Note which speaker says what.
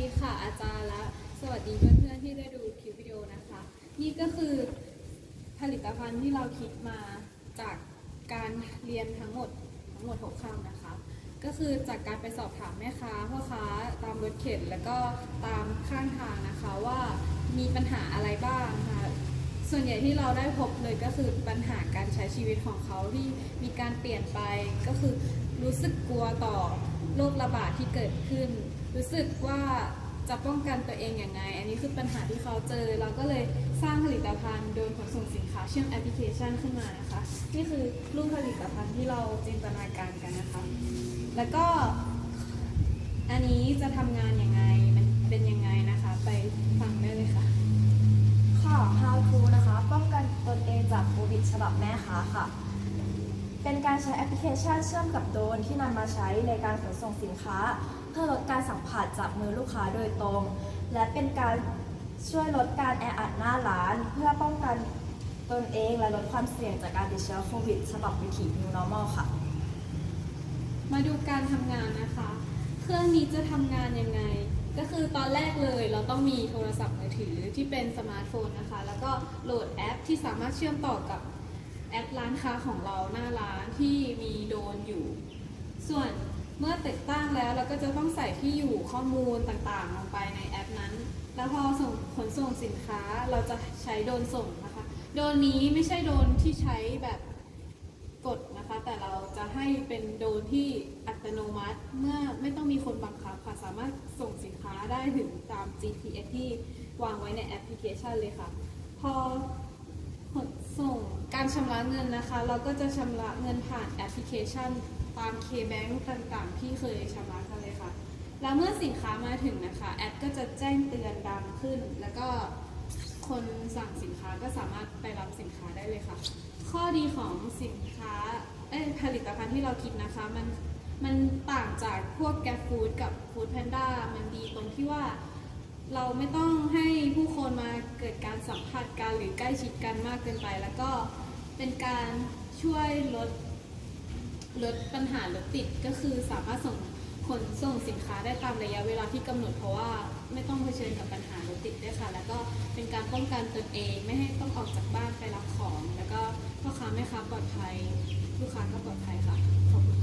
Speaker 1: ดีค่ะอาจารย์และสวัสดีเพื่อนๆที่ได้ดูคลิปวิดีโอนะคะ นี่ก็คือผลิตภัณฑ์ที่เราคิดมาจากการเรียนทั้งหมดทั้งหมด6คำนะคะ ก็คือจากการไปสอบถามแม่ค้าพ่อค้าตามรถเข็นแล้วก็ตามข้างทางนะคะว่ามีปัญหาอะไรบ้างค่ะ ส่วนใหญ่ที่เราได้พบเลยก็คือปัญหาการใช้ชีวิตของเขาที่มีการเปลี่ยนไปก็คือรู้สึกกลัวต่อโรคระบาดที่เกิดขึ้น รู้สึกว่าจะป้องกันตัวเองอย่างไง อันนี้คือปัญหาที่เขาเจอ เราก็เลยสร้างผลิตภัณฑ์โดยขนส่งสินค้าเชื่อมแอปพลิเคชันขึ้นมานะคะ นี่คือรูปผลิตภัณฑ์ที่เราจินตนาการกันนะคะ แล้วก็อันนี้จะทำงานยังไง มันเป็นยังไงนะคะ ไปฟังได้เลยค่ะ
Speaker 2: ค่ะ How to ับแม่ค้าค่ะ เป็นการใช้แอปพลิเคชันเชื่อมกับโดรนที่นำมาใช้ในการขนส่งสินค้า เพื่อลดการสัมผัสจากมือลูกค้าโดยตรง และเป็นการช่วยลดการแออัดหน้าร้าน เพื่อป้องกันตนเองและลดความเสี่ยงจากการติดเชื้อโควิดฉบับวิถี New Normal ค่ะ
Speaker 1: มาดูการทำงานนะคะ เครื่องนี้จะทำงานยังไง ก็คือตอนแรกเลยเราต้องมีโทรศัพท์มือถือที่เป็นสมาร์ทโฟนนะคะ แล้วก็โหลดแอปที่สามารถเชื่อมต่อกับ แอปร้านค้าของเราหน้าร้านที่มีโดนอยู่ ส่วนเมื่อติดตั้งแล้วเราก็จะต้องใส่ที่อยู่ข้อมูลต่างๆ ลงไปในแอปนั้น แล้วพอส่งขนส่งสินค้าเราจะใช้โดนส่งนะคะ โดนนี้ไม่ใช่โดนที่ใช้แบบกดนะคะ แต่เราจะให้เป็นโดนที่อัตโนมัติ เมื่อไม่ต้องมีคนบังคับค่ะ สามารถส่งสินค้าได้ถึงตาม GPS ที่วางไว้ในแอปพลิเคชันเลยค่ะ พอ ขนส่งการชำระเงินนะคะ เราก็จะชำระเงินผ่านแอปพลิเคชัน ตาม K-Bank ต่างๆ ที่เคยชำระกันเลยค่ะ แล้วเมื่อสินค้ามาถึงนะคะ แอปก็จะแจ้งเตือนดังขึ้น แล้วก็คนสั่งสินค้าก็สามารถไปรับสินค้าได้เลยค่ะ ข้อดีของสินค้าเอ้ผลิตภัณฑ์ที่เราคิดนะคะ มันมันต่างจากพวกแกฟูดกับฟู้ดแพนด้ามันดีตรงที่ว่า เราไม่ต้องให้ผู้คนมาเกิดการสัมผัสกันหรือใกล้ชิดกันมากเกินไป แล้วก็เป็นการช่วยลดลดปัญหารถติดก็คือสามารถส่งขนส่งสินค้าได้ตามระยะเวลาที่กำหนดเพราะว่าไม่ต้องเผชิญกับปัญหารถติดด้วยค่ะ แล้วก็เป็นการป้องกันตนเอง ไม่ให้ต้องออกจากบ้านไปรับของ แล้วก็พ่อค้าแม่ค้าปลอดภัย ลูกค้าก็ปลอดภัยค่ะขอบคุณ